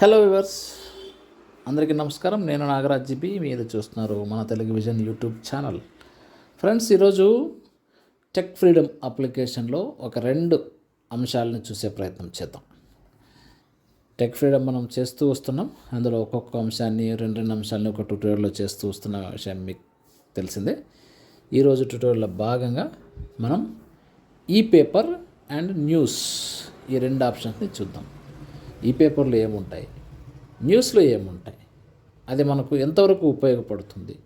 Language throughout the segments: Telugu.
హలో వివర్స్ అందరికీ నమస్కారం. నేను నాగరాజ్ జీబీ మీరు చూస్తున్నారు మన Telugu vision YouTube channel. Friends ఈరోజు టెక్ ఫ్రీడమ్ అప్లికేషన్లో ఒక రెండు అంశాలను చూసే ప్రయత్నం చేద్దాం. టెక్ ఫ్రీడమ్ మనం చేస్తూ వస్తున్నాం. అందులో ఒక్కొక్క అంశాన్ని రెండు రెండు అంశాలని ఒక ట్యూటోరియల్లో చేస్తూ వస్తున్న విషయం మీకు తెలిసిందే. ఈరోజు ట్యూటోరియల్లో భాగంగా మనం ఈ పేపర్ అండ్ న్యూస్ ఈ రెండు ఆప్షన్స్ని చూద్దాం. ఈ పేపర్లో ఏముంటాయి? న్యూస్లో ఏముంటాయి? అది మనకు ఎంతవరకు ఉపయోగపడుతుంది?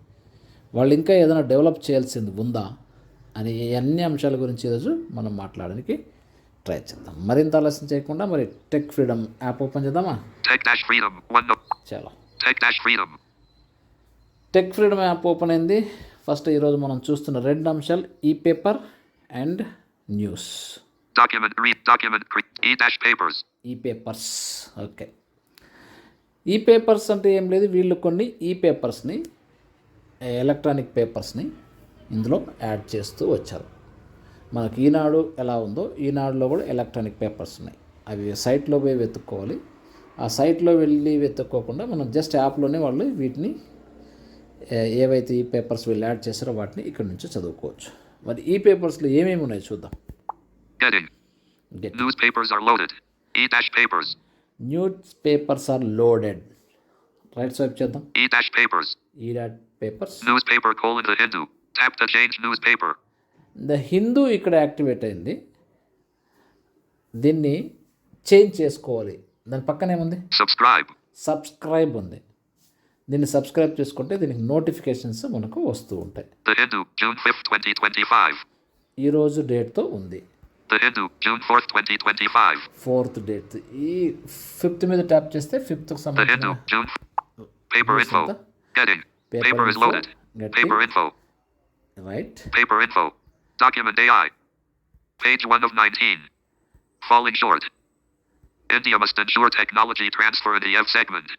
వాళ్ళు ఇంకా ఏదైనా డెవలప్ చేయాల్సింది ఉందా? అని అన్ని అంశాల గురించి ఈరోజు మనం మాట్లాడడానికి ట్రై చేద్దాం. మరింత ఆలస్యం చేయకుండా మరి టెక్ ఫ్రీడమ్ యాప్ ఓపెన్ చేద్దామా? No. చాలా. టెక్ ఫ్రీడమ్ యాప్ ఓపెన్ అయింది. ఫస్ట్ ఈరోజు మనం చూస్తున్న రెండు అంశాలు E paper and news. Dash papers. E papers okay. E papers అంటే ఏం లేదు. వీళ్ళు కొన్ని ఈ పేపర్స్ని ఎలక్ట్రానిక్ పేపర్స్ని ఇందులో యాడ్ చేస్తూ వచ్చారు. మనకి ఈనాడు ఎలా ఉందో ఈనాడులో కూడా ఎలక్ట్రానిక్ పేపర్స్ ఉన్నాయి. అవి సైట్లో పోయి వెతుక్కోవాలి. ఆ సైట్లో వెళ్ళి వెతుక్కోకుండా మనం జస్ట్ యాప్లోనే వాళ్ళు వీటిని ఏవైతే ఈ పేపర్స్ వీళ్ళు యాడ్ చేశారో వాటిని ఇక్కడ నుంచి చదువుకోవచ్చు. మరి ఈ పేపర్స్లో ఏమేమి ఉన్నాయి చూద్దాం. Heading. Get. Newspapers are loaded. E dash papers. News papers are loaded right swipe చేద్దాం E dash papers. E dot papers Newspaper colon the Hindu. Tap to change newspaper. The Hindu ఇక్కడ యాక్టివేట్ అయింది దీన్ని చేంజ్ చేసుకోవాలి దాని పక్కన ఏముంది Subscribe. సబ్స్క్రైబ్ ఉంది దీన్ని సబ్స్క్రైబ్ చేసుకుంటే దీనికి నోటిఫికేషన్స్ మనకు వస్తూ ఉంటాయి The Hindu. June 5th, 2025. ఈరోజు డేట్తో ఉంది The Hindu. June 4th, 2025. Fourth date ఈ ఫిఫ్త్ మీద ట్యాప్ చేస్తే ఫిఫ్త్కి The సంబంధించిన Hindu. June. f- Paper News info. anta? Heading. Paper Paper is info. loaded. Get Paper it? info. Right Paper info. Document AI. Page 1 of 19. Falling short. India must ensure technology transfer in the F segment.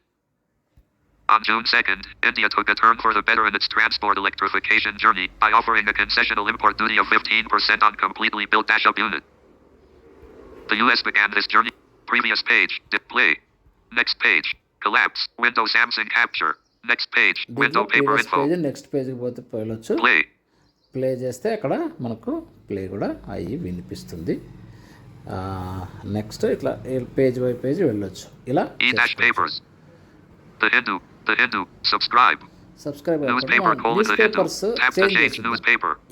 On June 2nd, India took a turn for the better in its transport electrification journey by offering a concessional import duty of 15% on completely built dash-up unit. The US began this journey. Previous page. Display. Next page. Collapse. Window Samsung capture. Next page. దీంట్లో Window paper previous info. Page next పేజ్కి పోతే వెళ్ళొచ్చు Play. ప్లే చేస్తే అక్కడ మనకు ప్లే కూడా అయ్యి వినిపిస్తుంది నెక్స్ట్ ఇట్లా పేజ్ బై పేజ్ వెళ్ళొచ్చు ఇలా E dash papers. The Hindu. The Hindu. Subscribe. Subscribe the Hindu. Papers.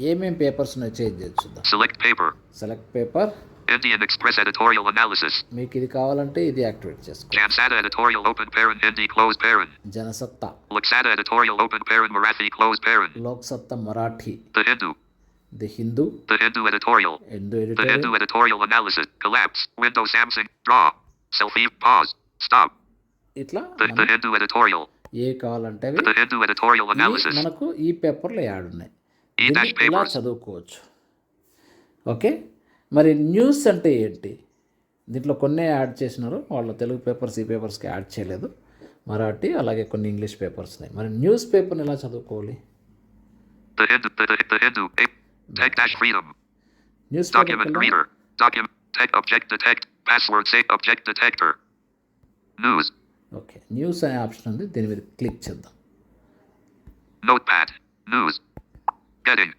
ఏమేం పేపర్స్ ఉన్నాయి చేంజ్ చేద్దాం Select paper. Select paper Indian Express editorial analysis. మీకు ఇది కావాలంటే ఇది యాక్టివేట్ చేసుకో Jansada editorial open parent Hindi close parent. Jansatta Laksada editorial open parent Marathi close parent. Loksatta Marathi The Hindu. The Hindu The Hindu editorial. ఎందు The editor Hindu editorial analysis. Collapse. Window Samsung. Draw. Selfie. Pause. Stop. ఇట్లా The, the Hindu editorial. ఏ కావాలంటే మనకు ఈ పేపర్లో యాడ్ ఉన్నాయి ఇలా చదువుకోవచ్చు? ఓకే? మరి న్యూస్ అంటే ఏంటి? దీంట్లో కొన్ని యాడ్ చేసినారు. వాళ్ళ తెలుగు పేపర్స్ ఈ పేపర్స్కి యాడ్ చేయలేదు. మరాఠి అలాగే కొన్ని ఇంగ్లీష్ పేపర్స్ ఉన్నాయి. మరి న్యూస్ పేపర్ని ఎలా చదువుకోవాలి? News paper Object detect. Password save. Object detector. News. Okay news అనే ఆప్షన్ ఉంది దీని మీద క్లిక్ చేద్దాం. News. Heading.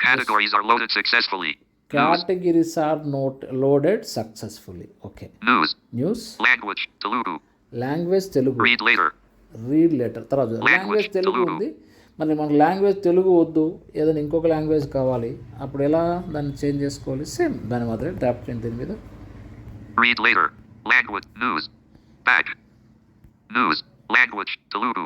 Categories are loaded successfully. News. Categories are note loaded successfully okay News. News Language. Telugu. Language Telugu Read later. Read letter తర్వాత లాంగ్వేజ్ తెలుగు ఉంది మరి మనకు లాంగ్వేజ్ తెలుగు వద్దు ఏదైనా ఇంకొక లాంగ్వేజ్ కావాలి అప్పుడు ఎలా దాన్ని చేంజ్ చేసుకోవాలి సేమ్ దాని మాత్రమే ట్యాప్ చేయండి దీని మీద Read later. Language. News. Back. News. Language. Telugu.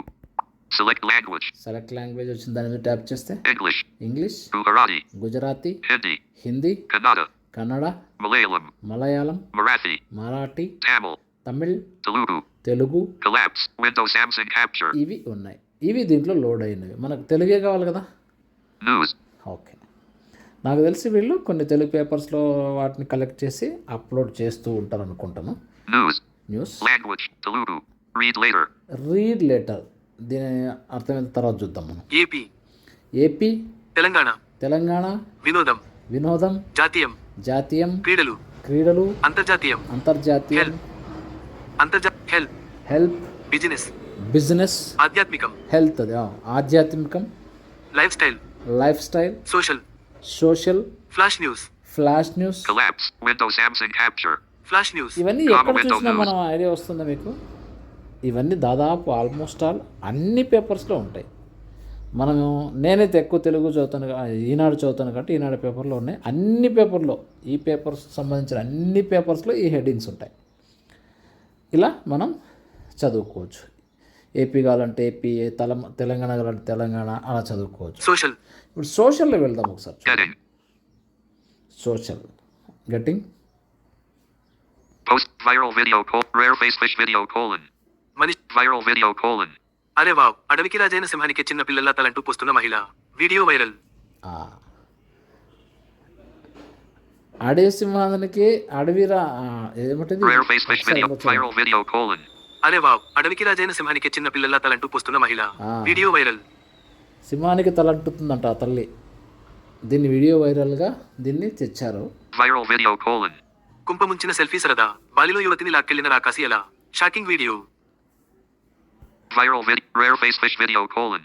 Select language. Select language వచ్చింది దాని మీద ట్యాప్ చేస్తే English. English Gujarati. Gujarati Hindi. Hindi Kannada. Kannada Malayalam. Malayalam Marathi. Marathi Tamil. Tamil Telugu. Telugu Collapse. Windows Samsung capture. ఇవి ఉన్నాయి ఇవి దీంట్లో లోడ్ అయినవి మనకు తెలుగే కావాలి కదా News. ఓకే నాకు తెలిసి వీళ్ళు కొన్ని తెలుగు పేపర్స్లో వాటిని కలెక్ట్ చేసి అప్లోడ్ చేస్తూ ఉంటారు అనుకుంటాను News. News. Read later. Read later దీని అర్థమైన తర్వాత చూద్దాం మనం. ఏపీ. ఏపీ. తెలంగాణ. తెలంగాణ. వినోదం. వినోదం. జాతీయం. జాతీయం. క్రీడలు. క్రీడలు. అంతర్జాతీయం. అంతర్జాతీయం. అంతర్జాత హెల్త్. Help business. బిజినెస్. ఆధ్యాత్మికం. హెల్త్ అది ఆధ్యాత్మికం. Life style. Life style. Social. Social. Flash news. Flash news. Windows Samsung Capture. Flash news ఇవన్నీ ఎక్కడ చూసినా మనం ఐడియా వస్తుందా మీకు? ఇవన్నీ దాదాపు ఆల్మోస్ట్ ఆల్ అన్ని పేపర్స్లో ఉంటాయి. మనము నేనైతే ఎక్కువ తెలుగు చదువుతాను ఈనాడు చదువుతాను కాబట్టి ఈనాడు పేపర్లో ఉన్నాయి. అన్ని పేపర్లో ఈ పేపర్స్ సంబంధించిన అన్ని పేపర్స్లో ఈ హెడ్డింగ్స్ ఉంటాయి. ఇలా మనం చదువుకోవచ్చు. ఏపీ కావాలంటే ఏపీ తల తెలంగాణ కావాలంటే తెలంగాణ అలా చదువుకోవచ్చు. సోషల్ ఇప్పుడు సోషల్లో వెళ్దాం ఒకసారి. Social. Getting? Post viral video col rare face fish video colon. మనిషి Viral video colon. అరే వావ్ అడవికి రాజైన సింహానికి చిన్న పిల్లల తలంటూ పోస్తున్న మహిళ వీడియో వైరల్ అడవి సింహానికి ఏమిటిది video colon. అరే వావ్ అడవికి రాజైన సింహానికి చిన్న పిల్లల తలంటూ పోస్తున్న మహిళ. వీడియో వైరల్ సింహానికి తలంటుతుందంట ఆ తల్లి దీన్ని వీడియో వైరల్గా దీన్ని తెచ్చారు Viral video colon. కుంపముంచిన సెల్ఫీ సరదా. బాలిలో యువతిని లాక్కెళ్ళిన రాకాసి ఎలా? Shocking video. Colon.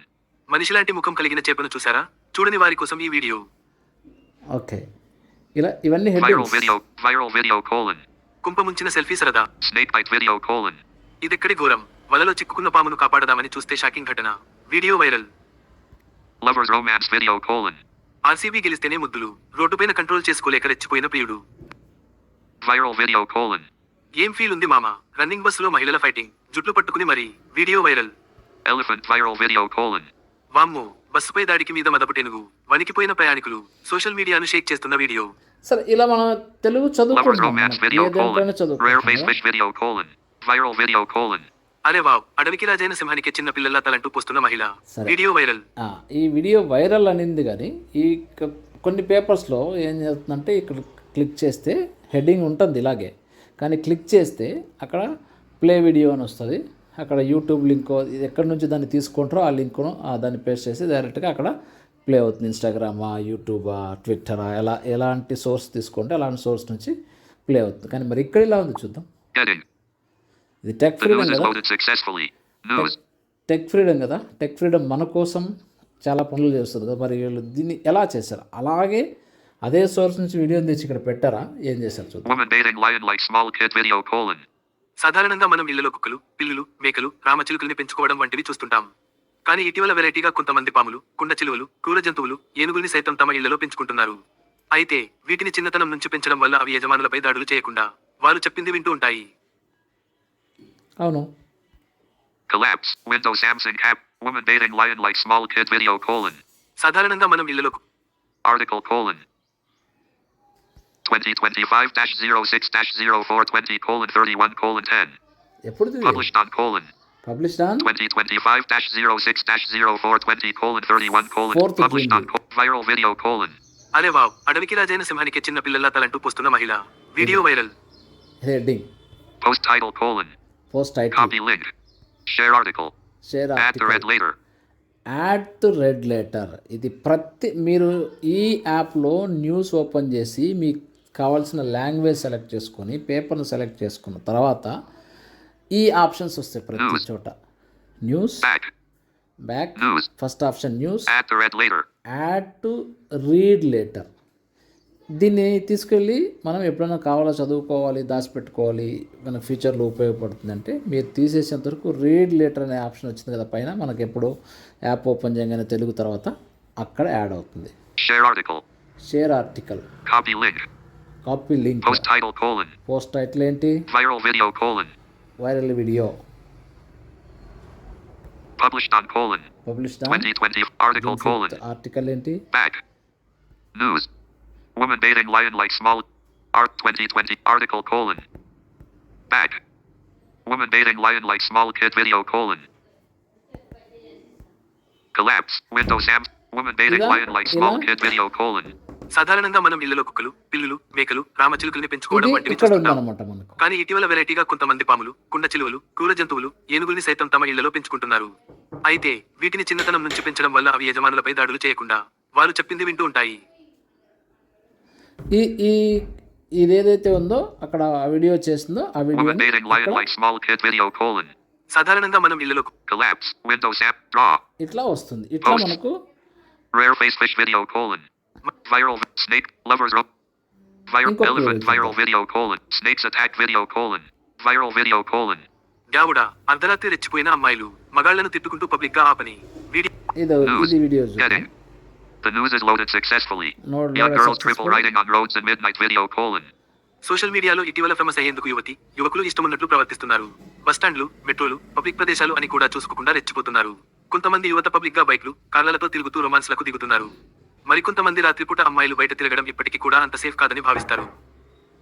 మనిషిలాంటి ముఖం కలిగిన చేపను చూసారా చూడని వారి కోసం ఈ వీడియో. ఓకే. ఇలా ఇవన్నీ. కుంపముంచిన సెల్ఫీ సరదా. Video colon. ఇదెక్కడి ఘోరం? వలలో చిక్కుకున్న పామును కాపాడదామని చూస్తే షాకింగ్ ఘటన. Video viral. ఆర్సీబీ గెలిస్తేనే ముద్దులు. రోడ్డుపైన కంట్రోల్ చేసుకోలేక రెచ్చిపోయిన ప్రియుడు. Viral video colon. ఏం ఫీల్ ఉంది మామ రన్నింగ్ బస్సులో మహిళల ఫైటింగ్ జుట్లు పట్టుకుని మరి video viral Elephant viral video colon. వామ్మో బస్సుపై దాడికి మీద మదపటెనుగు వణికిపోయిన ప్రయాణికులు సోషల్ మీడియాను షేక్ చేస్తున్న వీడియో సరే ఇలా మనం తెలుగు Lovers చదువుకుంటాం romance మనం. video ఏ దేంట్లోనే colon. Rare face చదువుకుంటాం fish video colon. Viral video colon. అరే వావ్ అడవికి రాజైన సింహానికి చిన్న పిల్లల తలంటూ పోస్తున్న మహిళ. వీడియో వైరల్ ఆ, ఈ వీడియో వైరల్ అనింది కానీ ఈ కొన్ని పేపర్స్లో ఏం చేస్తుందంటే ఇక్కడ క్లిక్ చేస్తే హెడ్డింగ్ ఉంటుంది ఇలాగే. కానీ క్లిక్ చేస్తే అక్కడ ప్లే వీడియో అని వస్తుంది. అక్కడ యూట్యూబ్ లింక్ ఇది ఎక్కడి నుంచి దాన్ని తీసుకుంటారో ఆ లింక్ను దాన్ని పేస్ట్ చేసి డైరెక్ట్గా అక్కడ ప్లే అవుతుంది. ఇన్స్టాగ్రామా యూట్యూబా ట్విట్టరా ఎలా ఎలాంటి సోర్స్ తీసుకుంటే అలాంటి సోర్స్ నుంచి ప్లే అవుతుంది. కానీ మరి ఇక్కడ ఇలా ఉంది చూద్దాం. ఇది టెక్ ఫ్రీడమ్ కదా. టెక్ ఫ్రీడమ్ కదా. టెక్ ఫ్రీడమ్ మన కోసం చాలా పనులు చేస్తుంది కదా. మరి వీళ్ళు దీన్ని ఎలా చేశారు? అలాగే అదే సోర్స్ నుంచి వీడియోని తెచ్చి ఇక్కడ పెట్టారా ఏం చేశారు చూద్దాం. సాధారణంగా మనం ఇళ్ళలో కుక్కలు పిల్లులు మేకలు రామచిలుకల్ని పెంచుకోవడం వంటివి చూస్తుంటాం కానీ ఇటీవల వెరైటీగా కొంతమంది పాములు కుండ చిలువలు క్రూర జంతువులు ఏనుగుల్ని సైతం తమ ఇళ్ళలో పెంచుకుంటున్నారు అయితే వీటిని చిన్నతనం నుంచి పెంచడం వల్ల అవి యజమానులపై దాడులు చేయకుండా వారు చెప్పింది వింటూ ఉంటాయి అవును Collapse. Windows Samsung app. Woman bathing lion like small kid video colon. సాధారణంగా మనం ఇళ్ళలో Article colon. 2025-06-0420 colon 31 colon 10. ఎప్పుడు Published on colon. Published on 2025-06-0420 colon 31 colon. Fourth Published on June. co- viral video colon. అరే వావ్ అడవికి రాజైన సింహానికి చిన్న పిల్లల తలంటూ పోస్తున్న మహిళ video viral heading Post title colon. Post title Copy link. Share article. Share Add the article red later. Add to read later ఇది ప్రతి మీరు ఈ యాప్లో న్యూస్ ఓపెన్ చేసి మీకు కావాల్సిన లాంగ్వేజ్ సెలెక్ట్ చేసుకొని పేపర్ను సెలెక్ట్ చేసుకున్న తర్వాత ఈ ఆప్షన్స్ వస్తాయి ప్రతి. చోట news. Back. First option news. Add to read later దీన్ని తీసుకెళ్ళి మనం ఎప్పుడైనా కావాలో చదువుకోవాలి దాచిపెట్టుకోవాలి మన ఫ్యూచర్లో ఉపయోగపడుతుందంటే మీరు తీసేసేంత వరకు రీడ్ లెటర్ అనే ఆప్షన్ వచ్చింది కదా పైన మనకి ఎప్పుడు యాప్ ఓపెన్ చేయగానే తెలుగు తర్వాత అక్కడ యాడ్ అవుతుంది. Share article Copy link. Copy link Post title colon. Post title ఏంటి Viral video colon. Viral video Published on colon. Published 2020 article colon. Article ఏంటి Back. News. Woman bathing lion like small. Art 2020 article colon. Back. Woman bathing lion like small kid video colon. Collapse. Windows Sam. Woman bathing Ila- lion like small ila- kid video colon. సాధారణంగా మనం ఇళ్ళలో కుక్కలు పిల్లులు మేకలు రామచిలుకల్ని పెంచుకోవడం వంటివి చూస్తుంటాం కానీ ఇటీవల వెరైటీగా కొంతమంది పాములు కుండ చిలువలు క్రూర జంతువులు ఏనుగుల్ని సైతం తమ ఇళ్ళలో పెంచుకుంటున్నారు అయితే వీటిని చిన్నతనం నుంచి పెంచడం వల్ల అవి యజమానులపై దాడులు చేయకుండా వారు చెప్పింది వింటూ ఉంటాయి ఈ ఈ ఇది ఏదైతే ఉందో అక్కడ ఆ వీడియో చేసిందో ఆ వీడియో. సాధారణంగా మనం ఇళ్ళలో. ఇట్లా వస్తుంది ఇట్లా. మనకు Rare face fish video colon. Viral snake lovers rope. Viral elephant viral video colon. Snakes attack video colon. Viral video colon. గావుడా అర్ధరాత్రి రెచ్చిపోయిన అమ్మాయిలు మగాళ్ళను తిట్టుకుంటూ పబ్లిక్గా ఆపని వీడియో ఇది News. ఇది video Heading. The news is loaded successfully. Load Young loaded girls triple successfully. riding on roads at midnight video colon. Social మీడియాలో ఇటీవల ఫేమస్ అయ్యేందుకు యువతి యువకులు ఇష్టమున్నట్లు ప్రవర్తిస్తున్నారు బస్టాండ్లు మెట్రోలు పబ్లిక్ ప్రదేశాలు అని కూడా చూసుకోకుండా రెచ్చిపోతున్నారు కొంతమంది యువత పబ్లిక్గా బైక్లు కార్లతో తిరుగుతూ రొమాన్స్లకు దిగుతున్నారు మరికొంతమంది రాత్రిపూట అమ్మాయిలు బయట తిరగడం ఇప్పటికీ కూడా అంత సేఫ్ కాదని భావిస్తారు.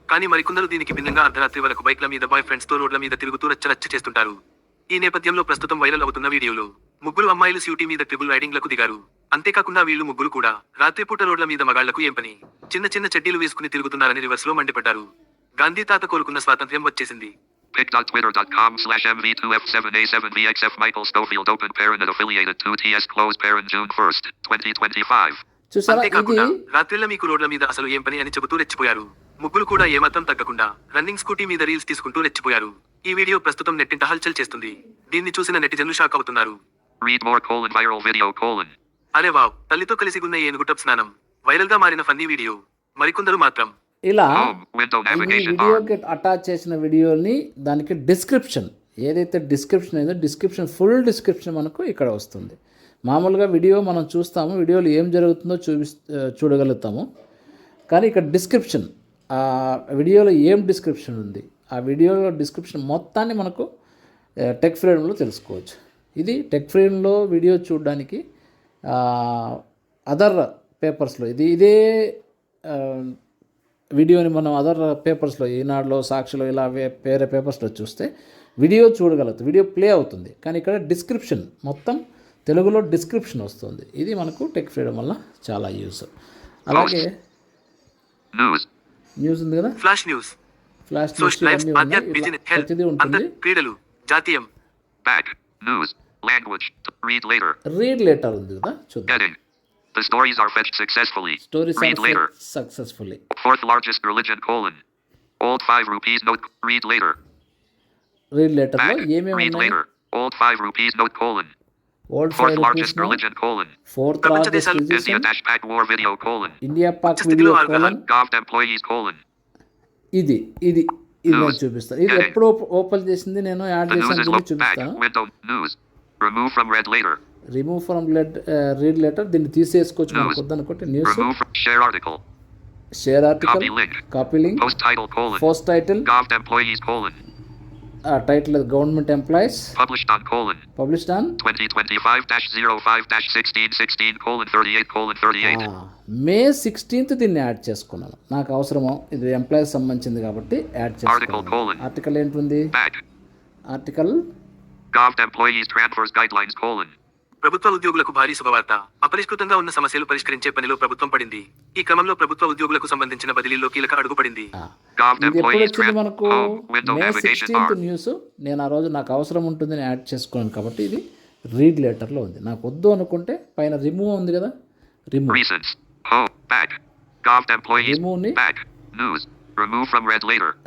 కానీ మరికొందరు దీనికి భిన్నంగా అర్ధరాత్రి వరకు బైక్ల మీద బాయ్ ఫ్రెండ్స్తో రోడ్ల మీద తిరుగుతూ రచ్చరచ్చ చేస్తుంటారు. ఈ నేపథ్యంలో ప్రస్తుతం వైరల్ అవుతున్న వీడియోలో ముగ్గురు అమ్మాయిలు స్యూటీ మీద ట్రిపుల్ రైడింగ్లకు దిగారు. అంతేకాకుండా వీళ్ళు ముగ్గురు కూడా రాత్రిపూట రోడ్ల మీద మగాళ్ళకు ఏం పని? చిన్న చిన్న చెడ్డీలు వేసుకుని తిరుగుతున్నారని రివర్స్లో మండిపడ్డారు. గాంధీ తాత కోరుకున్న స్వాతంత్ర్యం వచ్చేసింది. Pic.twitter.com slash MV2F7A7VXF Michael Schofield open parent and affiliated 2TS closed parent June 1st, 2025. చూసారా ఇది రాత్రిళ్ళ మీకు రోడ్ల మీద అసలు ఏం పని అని చెబుతూ రెచ్చిపోయారు. ముగ్గురు కూడా ఏమాత్రం తగ్గకుండా రన్నింగ్ స్కూటీ మీద రీల్స్ తీసుకుంటూ రెచ్చిపోయారు. ఈ వీడియో ప్రస్తుతం నెట్టింట హల్చల్ చేస్తుంది. దీన్ని చూసిన నెటిజన్లు షాక్ అవుతున్నారు. Read more colon viral video colon. అరే వావ్ తల్లితో కలిసి ఉన్న ఏనుగు టప్ స్నానం. వైరల్గా మారిన ఫన్నీ వీడియో. మరికొందరు మాత్రం. ఇలా bar. వీడియోకి అటాచ్ చేసిన వీడియోని దానికి డిస్క్రిప్షన్ ఏదైతే డిస్క్రిప్షన్ ఏదో డిస్క్రిప్షన్ ఫుల్ డిస్క్రిప్షన్ మనకు ఇక్కడ వస్తుంది. మామూలుగా వీడియో మనం చూస్తాము వీడియోలో ఏం జరుగుతుందో చూపి చూడగలుగుతాము. కానీ ఇక్కడ డిస్క్రిప్షన్ ఆ వీడియోలో ఏం డిస్క్రిప్షన్ ఉంది? ఆ వీడియోలో డిస్క్రిప్షన్ మొత్తాన్ని మనకు టెక్ ఫ్రీడంలో తెలుసుకోవచ్చు. ఇది టెక్ ఫ్రీడంలో వీడియో చూడడానికి అదర్ పేపర్స్లో ఇది ఇదే వీడియోని మనం అదర్ పేపర్స్లో ఈనాడులో సాక్షిలో ఇలా వే- వేరే పేపర్స్లో చూస్తే వీడియో చూడగలుగుతుంది వీడియో ప్లే అవుతుంది. కానీ ఇక్కడ డిస్క్రిప్షన్ మొత్తం తెలుగులో డిస్క్రిప్షన్ వస్తుంది ఇది మనకు టెక్ ఫ్రీడమ్ వల్ల చాలా యూస్ అలాగే News. న్యూస్ ఉంది కదా ఫ్లాష్ న్యూస్ ఫ్లాష్ న్యూస్ ప్రతిదీ ఉంటుంది క్రీడలు జాతీయం Back. News. Language. Read later. Read later ఉంది కదా చూద్దాం. The stories are fetched successfully. Stories Read later. Successfully Fourth largest religion colon. Old 5 rupees note. Read later. Read లెటర్లో Back. Read ఉన్నాయి later. Old 5 rupees note colon. Old Fourth five largest religion colon. Fourth largest India registration dash back war video colon. India Pak video colon Govt employees colon. ఇది ఇది ఇది నేను. చూపిస్తాను ఇది. ఎప్పుడు ఓపెన్ చేసింది నేను యాడ్ is కూడా. చూపిస్తాను. Remove from read later. Remove from let read later దీన్ని తీసేసుకోవచ్చు. మనకు వద్దనుకుంటే news. Share article Copy link. Copy link title colon. Post title Govt employees colon. ఆ title government employees. Published on 2025-05-1616 colon 38 colon 38. May sixteenth దీన్ని యాడ్ చేసుకున్నాను నాకు అవసరమో ఇది ఎంప్లాయీస్ సంబంధించింది కాబట్టి యాడ్ చేసుకున్నాను. Article ఏంటుంది. Article Govt employees transfers guidelines colon. ప్రభుత్వ ఉద్యోగులకు భారీ శుభవార్త. అపరిష్కృతంగా ఉన్న సమస్యలు పరిష్కరించే పనిలో ప్రభుత్వం పడింది. ఈ క్రమంలో ప్రభుత్వ ఉద్యోగులకు సంబంధించిన బదిలీలో కీలక అడుగు పడింది. Govt ఇది ఎప్పుడు employees వచ్చింది tran- మనకు? May sixteenth. న్యూస్ నేను ఆ రోజు నాకు అవసరం ఉంటుందని యాడ్ చేసుకున్నాను కాబట్టి ఇది రీడ్ లెటర్లో ఉంది. నాకు వద్దు అనుకుంటే పైన రిమూవ్ ఉంది కదా? Remove.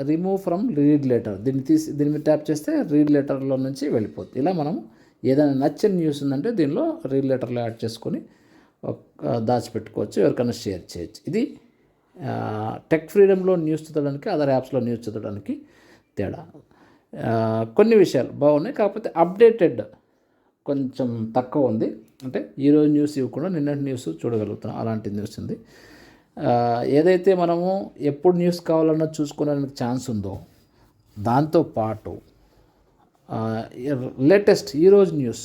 Remove from read later దీన్ని తీసి దీని మీద ట్యాప్ చేస్తే రీడ్ లెటర్లో నుంచి వెళ్ళిపోతుంది ఇలా మనం ఏదైనా నచ్చిన న్యూస్ ఉందంటే దీనిలో రీల్ లెటర్లో యాడ్ చేసుకొని దాచిపెట్టుకోవచ్చు ఎవరికైనా షేర్ చేయొచ్చు. ఇది టెక్ ఫ్రీడమ్లో న్యూస్ చదవడానికి అదర్ యాప్స్లో న్యూస్ చదవడానికి తేడా. కొన్ని విషయాలు బాగున్నాయి కాకపోతే అప్డేటెడ్ కొంచెం తక్కువ ఉంది. అంటే ఈరోజు న్యూస్ ఇవ్వకుండా నిన్నటి న్యూస్ చూడగలుగుతున్నాం అలాంటి న్యూస్ ఉంది. ఏదైతే మనము ఎప్పుడు న్యూస్ కావాలన్నా చూసుకోవడానికి ఛాన్స్ ఉందో దాంతో పాటు లేటెస్ట్ ఈరోజు న్యూస్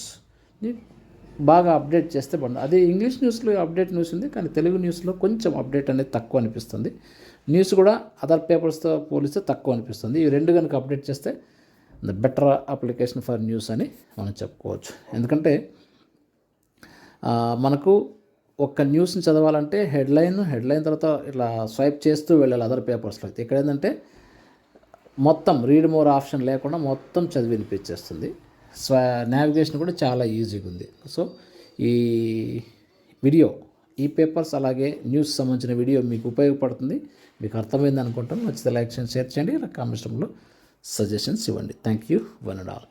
బాగా అప్డేట్ చేస్తే బాగుంది అదే ఇంగ్లీష్ న్యూస్లో అప్డేట్ న్యూస్ ఉంది కానీ తెలుగు న్యూస్లో కొంచెం అప్డేట్ అనేది తక్కువ అనిపిస్తుంది. న్యూస్ కూడా అదర్ పేపర్స్తో పోలిస్తే తక్కువ అనిపిస్తుంది. ఈ రెండు కనుక అప్డేట్ చేస్తే the better application for news అని మనం చెప్పుకోవచ్చు. ఎందుకంటే మనకు ఒక్క న్యూస్ని చదవాలంటే హెడ్లైన్ హెడ్లైన్ తర్వాత ఇట్లా స్వైప్ చేస్తూ వెళ్ళాలి అదర్ పేపర్స్లో అయితే ఇక్కడ ఏంటంటే మొత్తం రీడ్ మోర్ ఆప్షన్ లేకుండా మొత్తం చదివి వినిపించేస్తుంది. స్వ నావిగేషన్ కూడా చాలా ఈజీగా ఉంది సో ఈ వీడియో ఈ పేపర్స్ అలాగే న్యూస్ సంబంధించిన వీడియో మీకు ఉపయోగపడుతుంది. మీకు అర్థమైంది అనుకుంటాను నచ్చితే లైక్ చేయండి. షేర్ చేయండి కామెంట్ సజెషన్స్ ఇవ్వండి. Thank you one and all